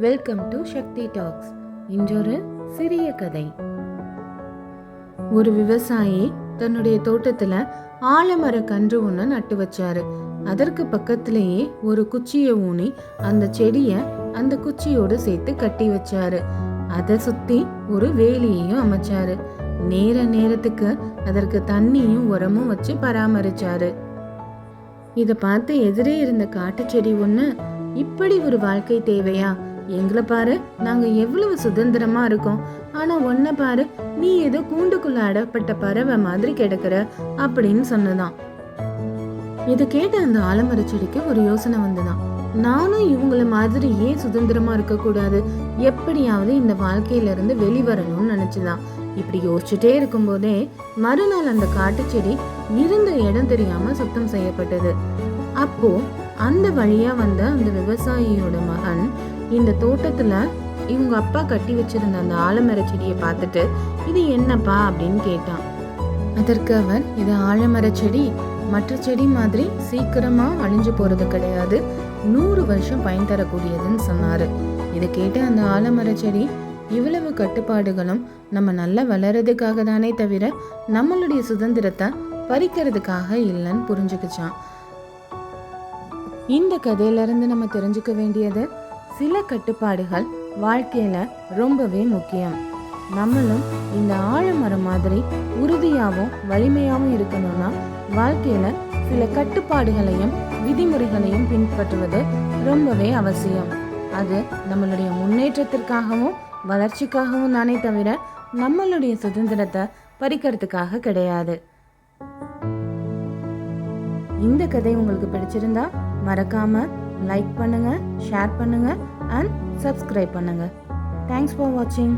Welcome to Sakthi talks இன்றொரு சிறிய கதை. ஒரு விவசாயி தன்னுடைய தோட்டத்துல ஆலமர கன்று ஒன்று நட்டு வச்சாரு. அதற்கு பக்கத்திலேயே ஒரு குச்சியை ஊனி அந்த செடியை அந்த குச்சியோடு சேர்த்து கட்டி வச்சாரு. அதை சுத்தி ஒரு வேலியையும் அமைச்சாரு. நேர நேரத்துக்கு அதற்கு தண்ணியும் உரமும் வச்சு பராமரிச்சாரு. இதை பார்த்து எதிரே இருந்த காட்டுச்செடி ஒன்று இப்படி ஒரு வாழ்க்கை தேவையா? எங்களை பாரு நாங்க எவ்வளவு சுதந்திரமா இருக்கோம். ஆனா உன்னை பாரு நீ ஏதோ கூண்டுக்குள்ள அடப்பட்ட பறவை மாதிரி கிடக்குற அப்படின்னு சொன்னதான். இது கேட்ட அந்த ஆலமர செடிக்கு ஒரு யோசனை வந்துதான். நானும் இவங்கள மாதிரி ஏன் சுதந்திரமா இருக்கக்கூடாது. எப்படியாவது இந்த வாழ்க்கையில இருந்து வெளிவரணும்னு நினைச்சுதான். இப்படி யோசிச்சுட்டே இருக்கும்போதே மறுநாள் அந்த காட்டுச்செடி இருந்த இடம் தெரியாம சுத்தம் செய்யப்பட்டது. அப்போ அந்த வழியா வந்த அந்த விவசாயியோட மகன் இந்த தோட்டத்தில் இவங்க அப்பா கட்டி வச்சிருந்த அந்த ஆலமர செடியை பார்த்துட்டு இது என்னப்பா? அப்படின்னு கேட்டான். அதற்கு அவர் இது ஆலமர செடி. மற்ற செடி மாதிரி சீக்கிரமா அழிஞ்சு போறது கிடையாது. நூறு வருஷம் பயன் தரக்கூடியதுன்னு சொன்னாரு. இதை கேட்ட அந்த ஆலமர செடி இவ்வளவு கட்டுப்பாடுகளும் நம்ம நல்லா வளர்றதுக்காக தானே தவிர நம்மளுடைய சுதந்திரத்தை பறிக்கிறதுக்காக இல்லைன்னு புரிஞ்சுக்கிச்சான். இந்த கதையிலேருந்து நம்ம தெரிஞ்சுக்க வேண்டியது சில கட்டுப்பாடுகள் வாழ்க்கையில ரொம்பவே முக்கியம். நம்மளும் இந்த ஆழமரம் மாதிரி உறுதியாகவும் வலிமையாகவும் இருக்கணும்னா வாழ்க்கையில சில கட்டுப்பாடுகளையும் விதிமுறைகளையும் பின்பற்றுவது ரொம்பவே அவசியம். அது நம்மளுடைய முன்னேற்றத்திற்காகவும் வளர்ச்சிக்காகவும் தானே தவிர நம்மளுடைய சுதந்திரத்தை பறிக்கிறதுக்காக கிடையாது. இந்த கதை உங்களுக்கு பிடிச்சிருந்தா மறக்காம லைக் பண்ணுங்கள் ஷேர் பண்ணுங்கள் அண்ட் சப்ஸ்கிரைப் பண்ணுங்க. தேங்க்ஸ் ஃபார் வாட்சிங்